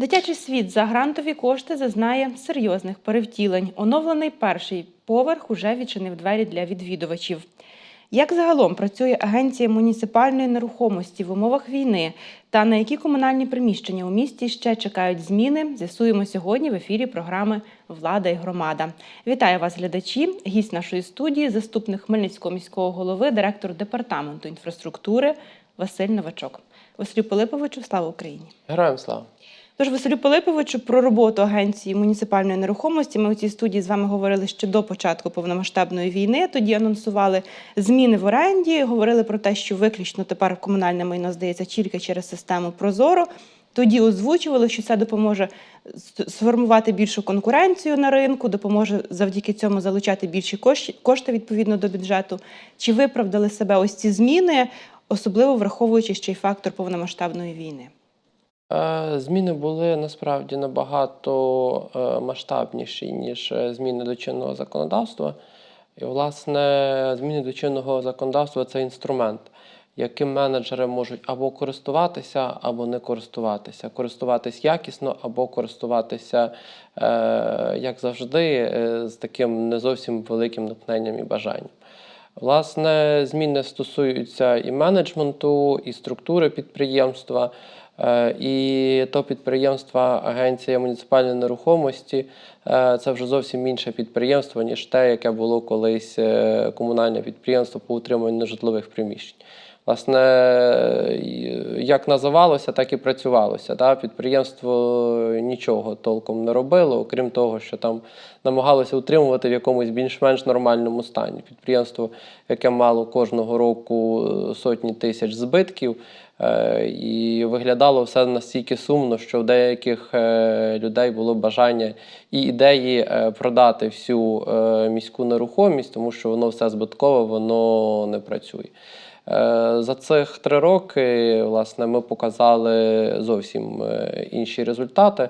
Дитячий світ за грантові кошти зазнає серйозних перевтілень. Оновлений перший поверх уже відчинив двері для відвідувачів. Як загалом працює агенція муніципальної нерухомості в умовах війни та на які комунальні приміщення у місті ще чекають зміни, з'ясуємо сьогодні в ефірі програми Влада і громада. Вітаю вас, глядачі! Гість нашої студії, заступник Хмельницького міського голови, директор департаменту інфраструктури Василь Новачок. Василю Пилиповичу, слава Україні! Героям слава. Тож, Василю Пилиповичу, про роботу агенції муніципальної нерухомості. Ми у цій студії з вами говорили ще до початку повномасштабної війни. Тоді анонсували зміни в оренді, говорили про те, що виключно тепер комунальне майно здається тільки через систему Прозоро. Тоді озвучували, що це допоможе сформувати більшу конкуренцію на ринку, допоможе завдяки цьому залучати більші кошти, відповідно до бюджету. Чи виправдали себе ось ці зміни, особливо враховуючи ще й фактор повномасштабної війни? Е, Зміни були насправді набагато е, масштабніші, ніж е, зміни до чинного законодавства. І, власне, зміни до чинного законодавства це інструмент, яким менеджери можуть або користуватися, або не користуватися. Користуватись якісно, або користуватися, як завжди, з таким не зовсім великим натхненням і бажанням. Власне, зміни стосуються і менеджменту, і структури підприємства. Е, І то підприємство Агенція муніципальної нерухомості е, це вже зовсім інше підприємство, ніж те, яке було колись е, комунальне підприємство по утриманню нежитлових приміщень. Власне, як називалося, так і працювалося. Да? Підприємство нічого толком не робило, окрім того, що там намагалося утримувати в якомусь більш-менш нормальному стані. Підприємство, яке мало кожного року сотні тисяч збитків, і виглядало все настільки сумно, що в деяких е, людей було бажання і ідеї е, продати всю е, міську нерухомість, тому що воно все збиткове, воно не працює. Е, За цих три роки власне, ми показали зовсім е, інші результати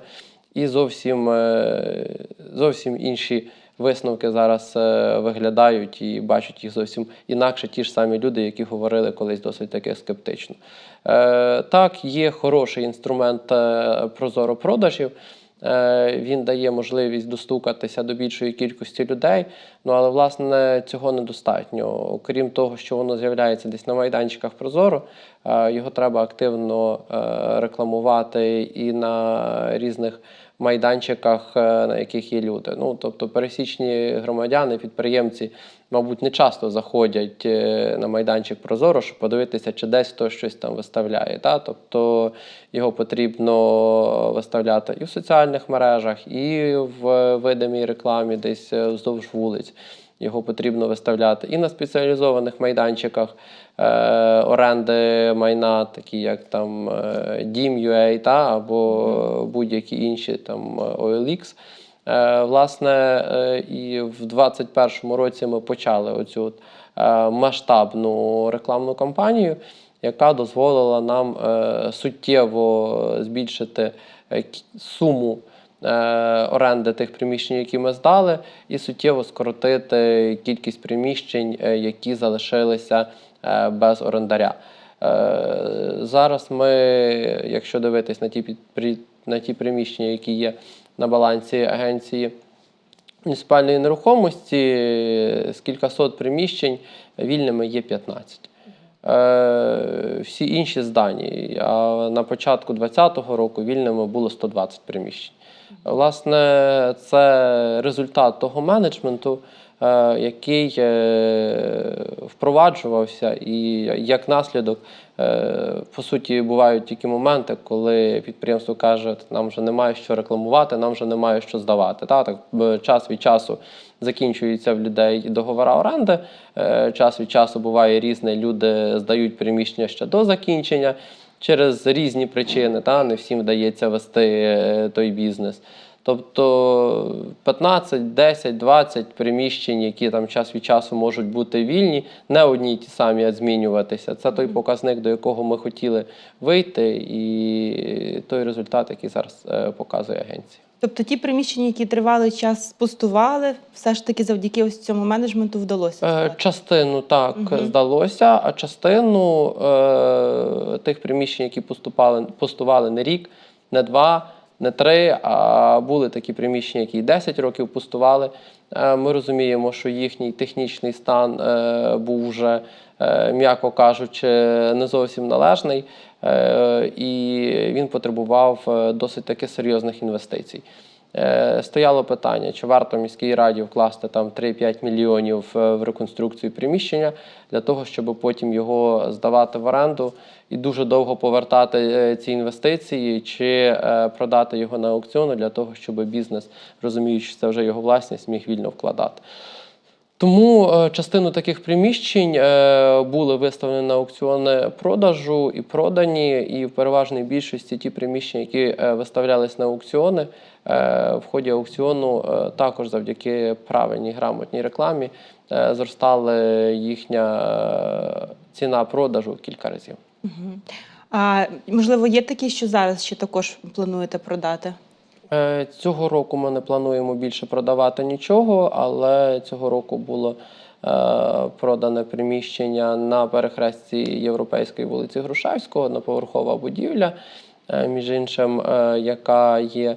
і зовсім, е, зовсім інші висновки зараз е, виглядають і бачать їх зовсім інакше ті ж самі люди, які говорили колись досить таки скептично. Е, Так, є хороший інструмент е, прозоро продажів. Він дає можливість достукатися до більшої кількості людей. Ну але власне цього недостатньо. Окрім того, що воно з'являється десь на майданчиках Прозоро, його треба активно рекламувати і на різних майданчиках, е, на яких є люди. Ну тобто пересічні громадяни, підприємці, мабуть, не часто заходять е, на майданчик Прозоро, щоб подивитися, чи десь хтось щось там виставляє. Та? Тобто його потрібно виставляти і в соціальних мережах, і в видимій рекламі, десь е, вздовж вулиць. Його потрібно виставляти і на спеціалізованих майданчиках е, оренди майна, такі як там е, Дім.ua, та, або будь-які інші там е, OLX. Е, власне, е, і в 2021 році ми почали оцю от, е, масштабну рекламну кампанію, яка дозволила нам е, суттєво збільшити е, суму е, оренди тих приміщень, які ми здали, і суттєво скоротити кількість приміщень, е, які залишилися е, без орендаря. Е, Зараз ми, якщо дивитись на ті, на ті приміщення, які є на балансі агенції муніципальної нерухомості, з кількасот приміщень вільними є 15. Е, всі інші здані. А на початку 2020 року вільними було 120 приміщень. Власне, це результат того менеджменту, е, який е, впроваджувався, і як наслідок, е, по суті, бувають такі моменти, коли підприємство каже, нам вже немає що рекламувати, нам вже немає що здавати. Та, так, час від часу закінчуються в людей договори оренди. Час від часу буває різне, люди здають приміщення ще до закінчення через різні причини. Та, не всім вдається вести е, той бізнес. Тобто 15, 10, 20 приміщень, які там час від часу можуть бути вільні, не одні й ті самі, а змінюватися. Це той показник, до якого ми хотіли вийти, і той результат, який зараз е, показує агенція. Тобто ті приміщення, які тривалий час пустували, все ж таки завдяки ось цьому менеджменту вдалося. Е. Частину так Мгм. здалося, а частину е, тих приміщень, які поступали, пустували не рік, не два, не три, а були такі приміщення, які 10 років пустували. Е, Ми розуміємо, що їхній технічний стан е, був вже, е, м'яко кажучи, не зовсім належний, і він потребував е, досить таки серйозних інвестицій. Е, Стояло питання, чи варто міській раді вкласти там 3-5 мільйонів е, в реконструкцію приміщення для того, щоб потім його здавати в оренду і дуже довго повертати е, ці інвестиції, чи е, продати його на аукціони для того, щоб бізнес, розуміючи, це вже його власність, міг вільно вкладати. Тому е, частину таких приміщень е, були виставлені на аукціони продажу і продані, і в переважній більшості ті приміщення, які е, виставлялись на аукціони, в ході аукціону також завдяки правильній грамотній рекламі зростала їхня ціна продажу кілька разів. А можливо, є такі, що зараз ще також плануєте продати? Е, Цього року ми не плануємо більше продавати нічого, але цього року було е, продане приміщення на перехресті Європейської вулиці Грушевського, одноповерхова будівля, е, між іншим, яка є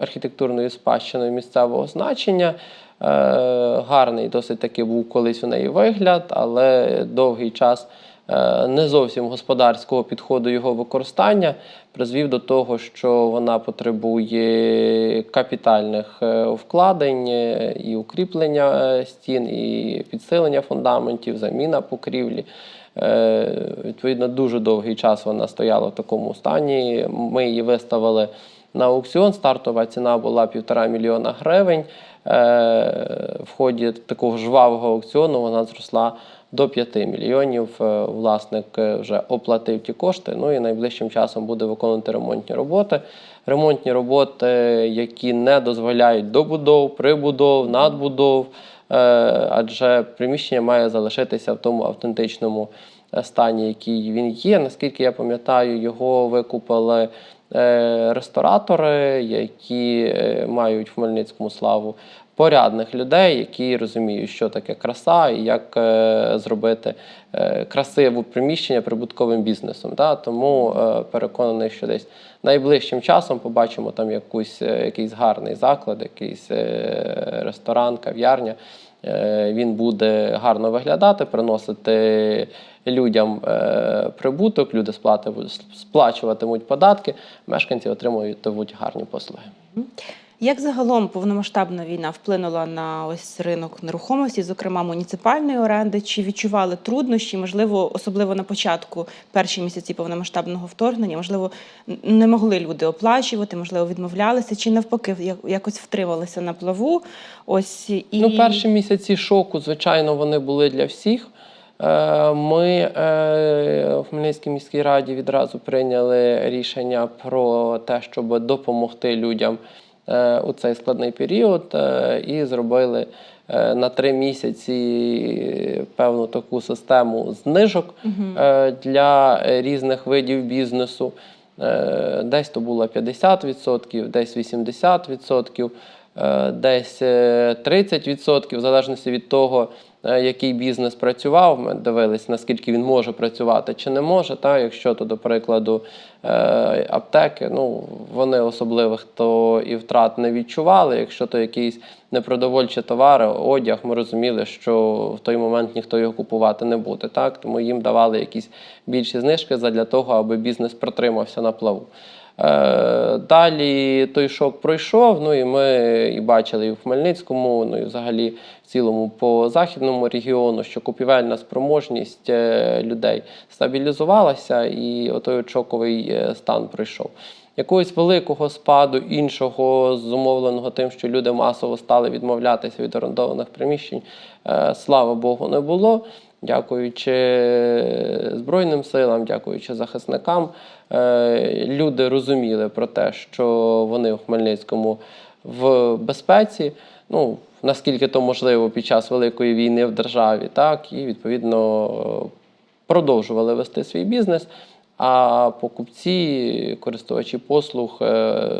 архітектурною спадщиною місцевого значення. Гарний досить таки був колись у неї вигляд, але довгий час не зовсім господарського підходу його використання призвів до того, що вона потребує капітальних е, вкладень е, і укріплення е, стін, і підсилення фундаментів, заміна покрівлі. Е, Відповідно, дуже довгий час вона стояла в такому стані. Ми її виставили на аукціон. Стартова ціна була півтора мільйона гривень. Е, В ході такого жвавого аукціону вона зросла до 5 мільйонів. Е, Власник е, вже оплатив ті кошти. Ну і найближчим часом буде виконувати ремонтні роботи. Ремонтні роботи, які не дозволяють добудов, прибудов, надбудов. Е, Адже приміщення має залишитися в тому автентичному стані, який він є. Наскільки я пам'ятаю, його викупили ресторатори, які мають в Хмельницькому славу порядних людей, які розуміють, що таке краса і як е, зробити е, красиве приміщення прибутковим бізнесом. Тому е, переконаний, що десь найближчим часом побачимо там якусь, якийсь гарний заклад, якийсь ресторан, кав'ярня. Він буде гарно виглядати, приносити людям прибуток, люди сплати- сплачуватимуть податки, мешканці отримують гарні послуги. Як загалом повномасштабна війна вплинула на ось ринок нерухомості, зокрема муніципальної оренди? Чи відчували труднощі? Можливо, особливо на початку перші місяці повномасштабного вторгнення, можливо, не могли люди оплачувати, можливо, відмовлялися, чи навпаки, як- якось втрималися на плаву? Ось і Ну, перші місяці шоку, звичайно, вони були для всіх. Е, Ми е, в Хмельницькій міській раді відразу прийняли рішення про те, щоб допомогти людям у цей складний період, е, і зробили е, на три місяці певну таку систему знижок е, для різних видів бізнесу. Е, Десь то було 50%, десь 80%, е, десь е, 30%, в залежності від того, е, який бізнес працював. Ми дивились, наскільки він може працювати чи не може. Та, якщо то, до прикладу, е, аптеки, ну, вони особливих то і втрат не відчували. Якщо то якісь непродовольчі товари, одяг, ми розуміли, що в той момент ніхто його купувати не буде. Так? Тому їм давали якісь більші знижки для того, аби бізнес протримався на плаву. Е, Далі той шок пройшов. Ну і ми і бачили і в Хмельницькому, ну і взагалі в цілому по західному регіону, що купівельна спроможність е, людей стабілізувалася, і отой от шоковий е, стан пройшов. Якогось великого спаду іншого, зумовленого тим, що люди масово стали відмовлятися від орендованих приміщень, слава Богу, не було. Дякуючи Збройним силам, дякуючи захисникам, е, люди розуміли про те, що вони в Хмельницькому в безпеці. Ну, наскільки то можливо під час великої війни в державі, так, і відповідно продовжували вести свій бізнес. А покупці, користувачі послуг е,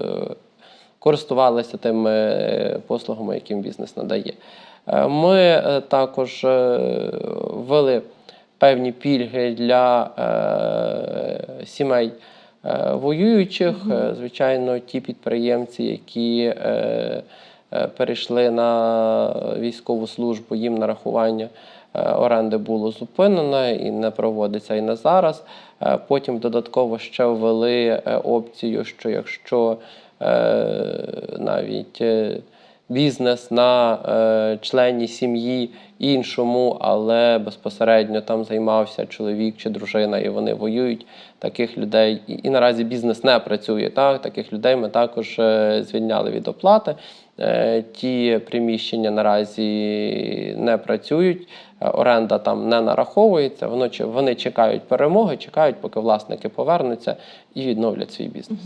користувалися тими послугами, яким бізнес надає. Е, Ми е, також е, ввели певні пільги для сімей воюючих. Звичайно, ті підприємці, які перейшли на військову службу, їм нарахування оренди було зупинено і не проводиться і не зараз. Потім додатково ще ввели опцію, що якщо навіть бізнес на е, члені сім'ї іншому, але безпосередньо там займався чоловік чи дружина, і вони воюють. Таких людей і, і наразі бізнес не працює. Так, таких людей ми також е, звільняли від оплати. Е, ті приміщення наразі не працюють, е, оренда там не нараховується. Воно вони чекають перемоги, чекають, поки власники повернуться і відновлять свій бізнес.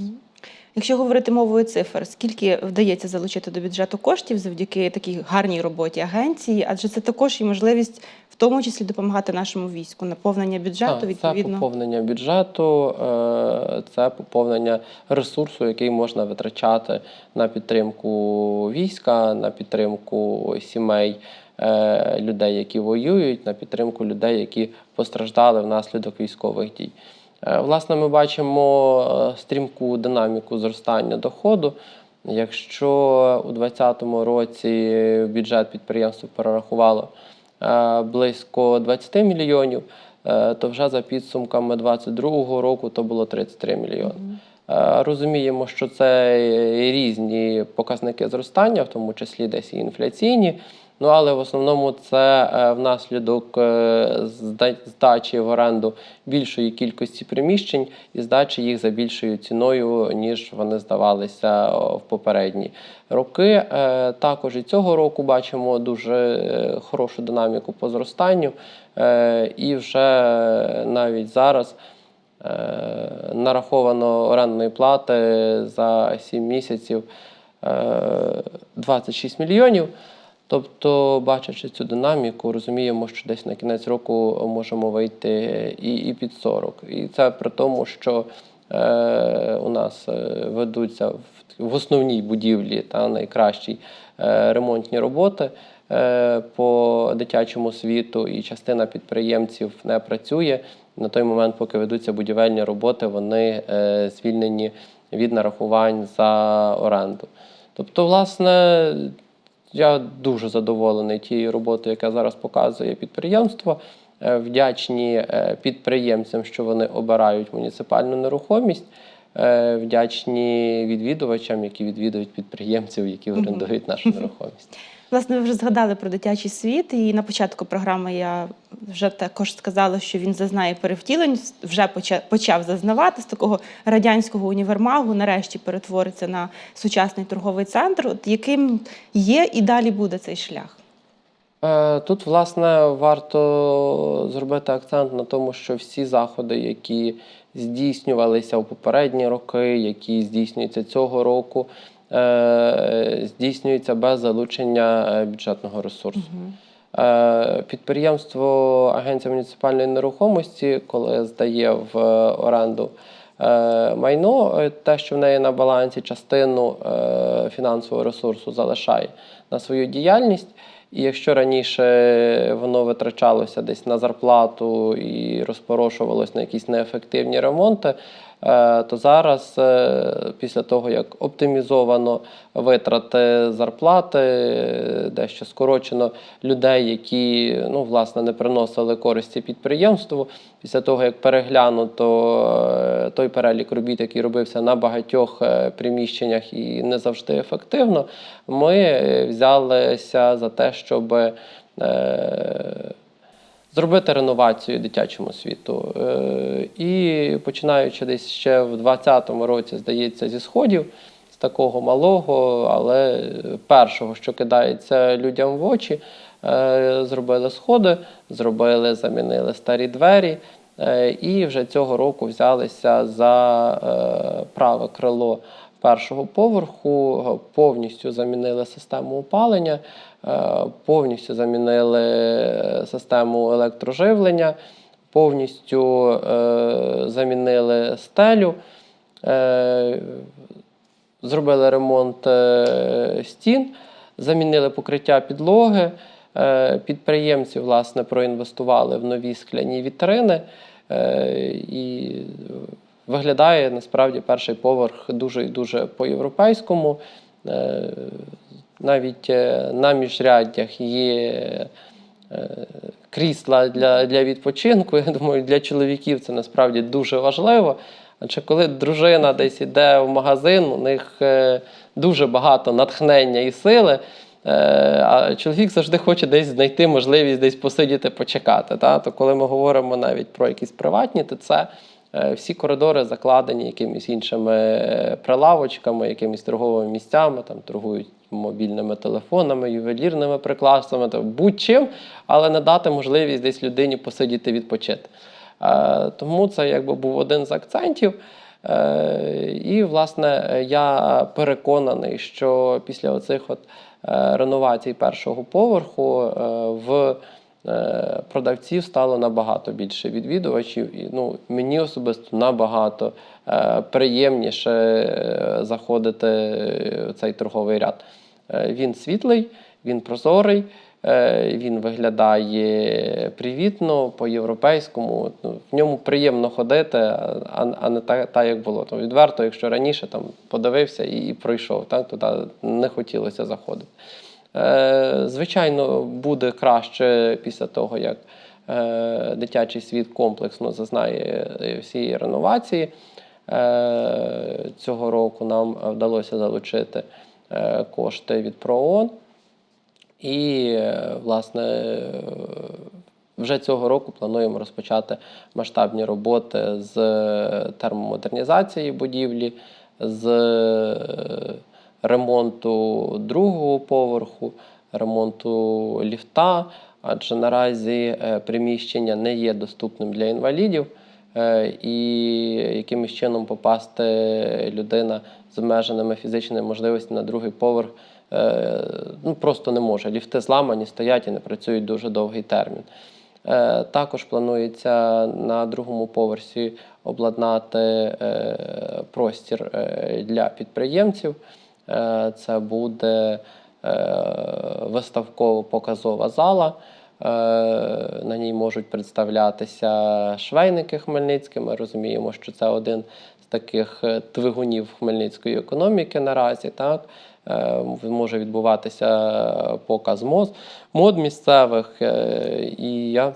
Якщо говорити мовою цифр, скільки вдається залучити до бюджету коштів завдяки такій гарній роботі агенції? Адже це також і можливість в тому числі допомагати нашому війську, наповнення бюджету Так, Це поповнення бюджету, е, це поповнення ресурсу, який можна витрачати на підтримку війська, на підтримку сімей е, людей, які воюють, на підтримку людей, які постраждали внаслідок військових дій. Е, Власне, ми бачимо е, стрімку динаміку зростання доходу. Якщо у 2020 році бюджет підприємство перерахувало е, близько 20 мільйонів, то вже за підсумками 2022 року то було 33 мільйони. Розуміємо, що це різні показники зростання, в тому числі десь і інфляційні. Ну але в основному це е, внаслідок е, здачі в оренду більшої кількості приміщень і здачі їх за більшою ціною, ніж вони здавалися в попередні роки. Е, Також і цього року бачимо дуже е, хорошу динаміку по зростанню, Е, і вже навіть зараз. Е, Нараховано орендної плати за 7 місяців е, 26 мільйонів. Тобто, бачачи цю динаміку, розуміємо, що десь на кінець року можемо вийти і, і під 40. І це при тому, що е, у нас е, ведуться в, в основній будівлі та найкращій е, ремонтні роботи е, по дитячому світу, і частина підприємців не працює. На той момент, поки ведуться будівельні роботи, вони е, звільнені від нарахувань за оренду. Тобто, власне, я дуже задоволений тією роботою, яка зараз показує підприємство. Е, Вдячні е, підприємцям, що вони обирають муніципальну нерухомість. Е, Вдячні відвідувачам, які відвідують підприємців, які орендують нашу нерухомість. Власне, ви вже згадали про дитячий світ, і на початку програми я вже також сказала, що він зазнає перевтілень, вже почав зазнавати з такого радянського універмагу, нарешті перетвориться на сучасний торговий центр. От яким є і далі буде цей шлях? Е, Тут, власне, варто зробити акцент на тому, що всі заходи, які здійснювалися у попередні роки, які здійснюються цього року, е, здійснюються без залучення е, бюджетного ресурсу. Е, Підприємство Агенція муніципальної нерухомості, коли здає в оренду майно, те, що в неї на балансі, частину фінансового ресурсу залишає на свою діяльність. І якщо раніше воно витрачалося десь на зарплату і розпорошувалось на якісь неефективні ремонти, то зараз, е, після того, як оптимізовано витрати зарплати, е, дещо скорочено людей, які ну, власне, не приносили користі підприємству, після того, як переглянуто е, той перелік робіт, який робився на багатьох е, приміщеннях і не завжди ефективно, ми е, взялися за те, щоб е, зробити реновацію дитячому світу. Е, І починаючи десь ще в 2020 році, здається, зі сходів, з такого малого, але першого, що кидається людям в очі, е, зробили сходи, зробили, замінили старі двері. Е, І вже цього року взялися за праве крило першого поверху, повністю замінили систему опалення, е, повністю замінили систему електроживлення, повністю е, замінили стелю, е, зробили ремонт е, стін, замінили покриття підлоги. Е, Підприємці власне проінвестували в нові скляні вітрини е, і виглядає насправді перший поверх дуже і дуже по-європейському. Е, Навіть е, на міжряддях є е, крісла для, для відпочинку. Я думаю, для чоловіків це насправді дуже важливо. Адже коли дружина десь іде в магазин, у них дуже багато натхнення і сили. А чоловік завжди хоче десь знайти можливість десь посидіти, почекати. Та? То коли ми говоримо навіть про якісь приватні, то це всі коридори закладені якимись іншими е, прилавочками, якимись торговими місцями, там торгують мобільними телефонами, ювелірними прикласами, будь-чим, але не дати можливість десь людині посидіти відпочити. Е, Тому це якби був один з акцентів. Е, І, власне, я переконаний, що після оцих от е, реновацій першого поверху е, в е, продавців стало набагато більше відвідувачів. І ну, мені особисто набагато е, приємніше е, заходити в цей торговий ряд. Е, Він світлий, він прозорий. Е, Він виглядає привітно, по-європейському. Ну, В ньому приємно ходити, а, не так, так, як було. То відверто, якщо раніше там подивився і пройшов, так, туди не хотілося заходити. Е, Звичайно, буде краще після того, як е, дитячий світ комплексно зазнає е, всієї реновації. Цього року нам вдалося залучити кошти від ПРООН. І, власне, вже цього року плануємо розпочати масштабні роботи з термомодернізації будівлі, з ремонту другого поверху, ремонту ліфта, адже наразі е, приміщення не є доступним для інвалідів. Е, І якимось чином попасти людина з обмеженими фізичними можливостями на другий поверх е, ну, просто не може. Ліфти зламані, стоять і не працюють дуже довгий термін. Також планується на другому поверсі обладнати простір для підприємців. Е, Це буде е, виставково-показова зала. Е, На ній можуть представлятися швейники Хмельницькі. Ми розуміємо, що це один з таких двигунів хмельницької економіки наразі. Так? Може відбуватися показ мод, мод місцевих. І я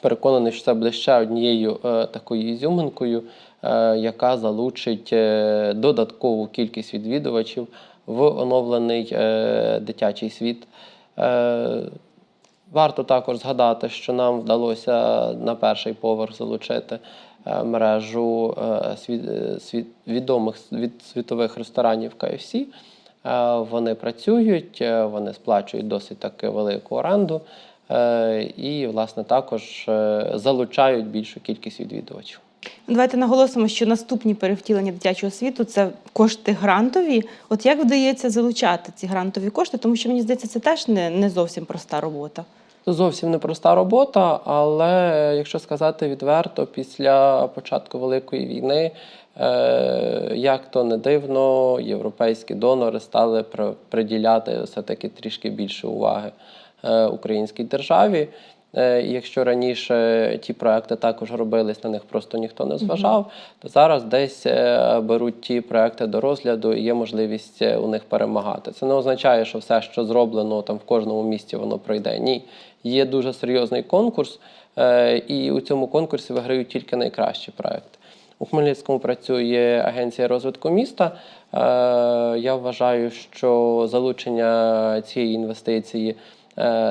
переконаний, що це буде ще однією такою ізюминкою, яка залучить е, додаткову кількість відвідувачів в оновлений е, дитячий світ. Е, Варто також згадати, що нам вдалося на перший поверх залучити е, мережу е, е, відомих від світових ресторанів KFC. Е, Вони працюють, е, вони сплачують досить таки велику оренду е, і, власне, також е, залучають більшу кількість відвідувачів. Давайте наголосимо, що наступні перевтілення дитячого світу це кошти грантові. От як вдається залучати ці грантові кошти, тому що мені здається, це теж не, не зовсім проста робота. Зовсім непроста робота, але якщо сказати відверто, після початку Великої війни, е, як то не дивно, європейські донори стали приділяти все-таки трішки більше уваги е, українській державі. Е, Якщо раніше ті проекти також робились, на них просто ніхто не зважав, то зараз десь е, беруть ті проекти до розгляду і є можливість е, у них перемагати. Це не означає, що все, що зроблено там в кожному місті, воно пройде. Ні, є дуже серйозний конкурс, і у цьому конкурсі виграють тільки найкращі проекти. У Хмельницькому працює агенція розвитку міста. Я вважаю, що залучення цієї інвестиції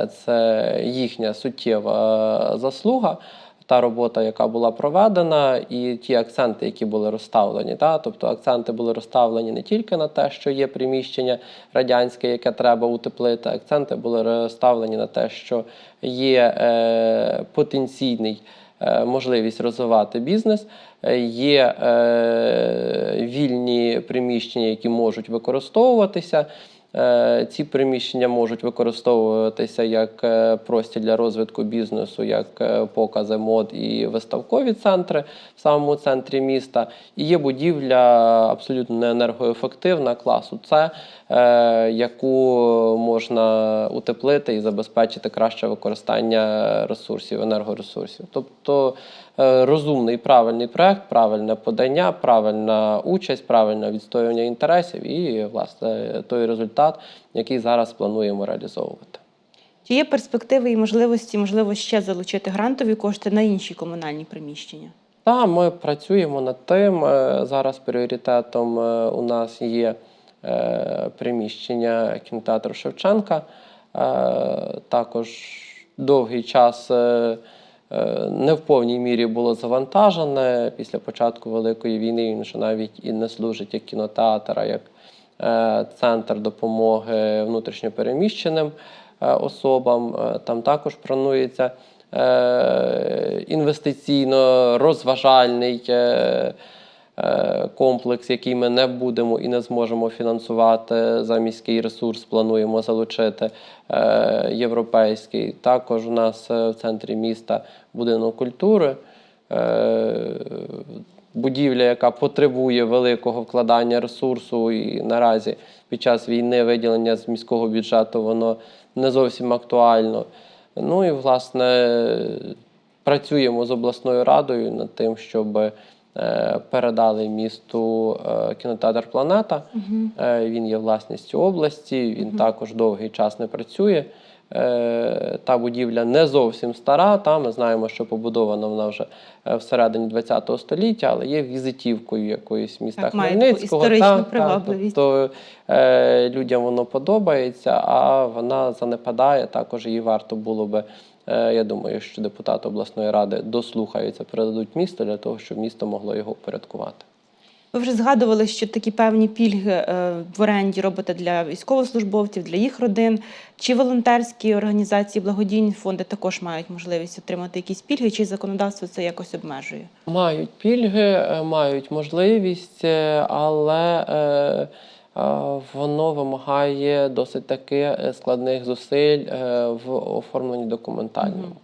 це їхня суттєва заслуга. Та робота, яка була проведена, і ті акценти, які були розставлені. Та? Тобто акценти були розставлені не тільки на те, що є приміщення радянське, яке треба утеплити. Акценти були розставлені на те, що є е, потенційний е, можливість розвивати бізнес, е, є е, вільні приміщення, які можуть використовуватися. Е, Ці приміщення можуть використовуватися як е, простір для розвитку бізнесу, як е, покази мод і виставкові центри в самому центрі міста. І є будівля абсолютно не енергоефективна класу С, яку можна утеплити і забезпечити краще використання ресурсів, енергоресурсів. Тобто розумний правильний проект, правильне подання, правильна участь, правильне відстоювання інтересів і власне той результат, який зараз плануємо реалізовувати. Чи є перспективи і можливості, можливо, ще залучити грантові кошти на інші комунальні приміщення? Та ми працюємо над тим. Е, Зараз пріоритетом е, у нас є е, приміщення кінотеатру Шевченка. Е, Також довгий час е, е, не в повній мірі було завантажене. Після початку Великої війни він вже навіть і не служить як кінотеатр, а як е, центр допомоги внутрішньопереміщеним е, особам. Е, Там також планується е, інвестиційно-розважальний е, е, комплекс, який ми не будемо і не зможемо фінансувати за міський ресурс, плануємо залучити е, європейський. Також у нас е, в центрі міста будинок культури. Е, Будівля, яка потребує великого вкладання ресурсу, і наразі під час війни виділення з міського бюджету воно не зовсім актуально. Ну і власне працюємо з обласною радою над тим, щоб е, передали місту е, кінотеатр Планета. Е, Він є власністю області, він також довгий час не працює. Е, Та будівля не зовсім стара. Та ми знаємо, що побудована вона вже е, всередині ХХ століття, але є візитівкою якоїсь міста Так, має Хмельницького. історичну та, та. Тобто е, людям воно подобається, а вона занепадає. Також її варто було би. Е, Я думаю, що депутати обласної ради дослухаються, передадуть місто для того, щоб місто могло його впорядкувати. Ви вже згадували, що такі певні пільги е, в оренді робите для військовослужбовців, для їх родин. Чи волонтерські організації, благодійні фонди також мають можливість отримати якісь пільги, чи законодавство це якось обмежує? Мають пільги, е, мають можливість, але воно вимагає досить таки е, складних зусиль е, в оформленні документальному.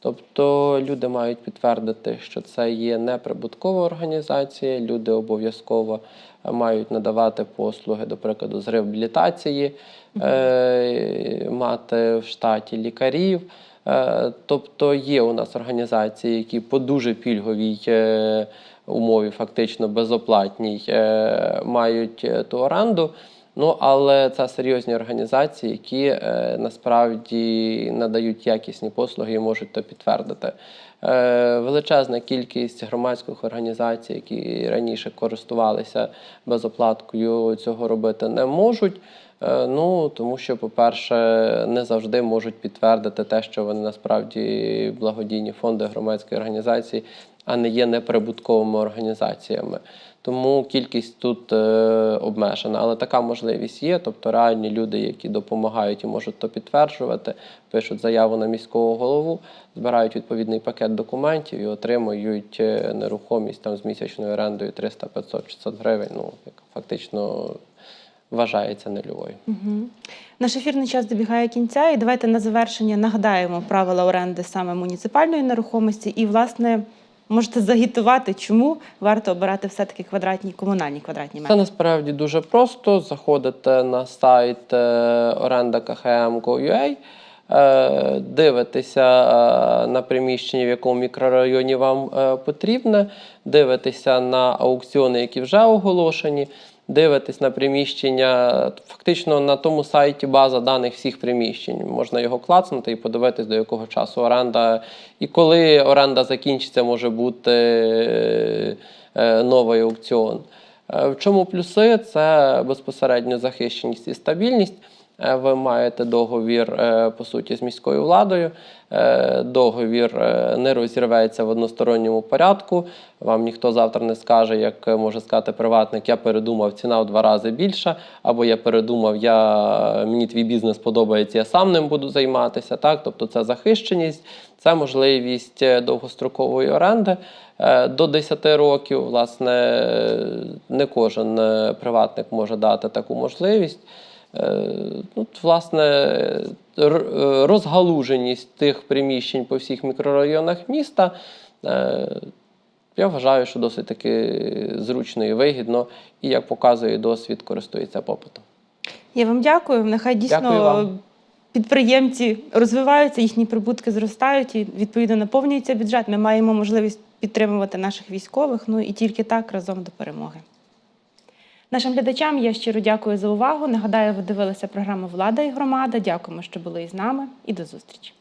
Тобто люди мають підтвердити, що це є неприбуткова організація, люди обов'язково е, мають надавати послуги, до прикладу, з реабілітації, е, мати в штаті лікарів. Е, Тобто є у нас організації, які по дуже пільговій е, умові, фактично безоплатній, е, мають е, ту оренду. Ну, але це серйозні організації, які е, насправді надають якісні послуги і можуть то підтвердити. Е, величезна кількість громадських організацій, які раніше користувалися безоплаткою, цього робити не можуть. Е, Ну, тому що, по-перше, не завжди можуть підтвердити те, що вони насправді благодійні фонди громадські організації, а не є неприбутковими організаціями. Тому кількість тут е, обмежена, але така можливість є. Тобто реальні люди, які допомагають і можуть то підтверджувати, пишуть заяву на міського голову, збирають відповідний пакет документів і отримують е, нерухомість там з місячною орендою 300, 500, 600 гривень. Ну яка фактично вважається нульовою. Наш ефірний час добігає кінця, і давайте на завершення нагадаємо правила оренди саме муніципальної нерухомості. І, власне, можете загітувати, чому варто обирати все-таки квадратні комунальні квадратні Це насправді дуже просто. Заходите на сайт е, оренда.khm.ua, е, дивитеся е, на приміщення, в якому мікрорайоні вам е, потрібне, дивитеся на аукціони, які вже оголошені. Дивитись на приміщення, фактично на тому сайті база даних всіх приміщень. Можна його клацнути і подивитись, до якого часу оренда. І коли оренда закінчиться, може бути е, е, новий аукціон. Е, В чому плюси? Це безпосередньо захищеність і стабільність. Е, Ви маєте договір е, по суті з міською владою. Е, Договір не розірветься в односторонньому порядку. Вам ніхто завтра не скаже, як може сказати приватник, я передумав, ціна в два рази більша, або я передумав, я, мені твій бізнес подобається, я сам ним буду займатися. Так? Тобто це захищеність, це можливість довгострокової оренди. До 10 років, власне, не кожен приватник може дати таку можливість. Е, Ну, власне, е, розгалуженість тих приміщень по всіх мікрорайонах міста. е, Я вважаю, що досить таки зручно і вигідно, і як показує досвід, користується попитом. Я вам дякую. Нехай дійсно Дякую вам. підприємці розвиваються, їхні прибутки зростають і відповідно наповнюється бюджет. Ми маємо можливість підтримувати наших військових. Ну і тільки так разом до перемоги. Нашим глядачам я щиро дякую за увагу. Нагадаю, ви дивилися програму Влада і громада. Дякуємо, що були із нами, і до зустрічі.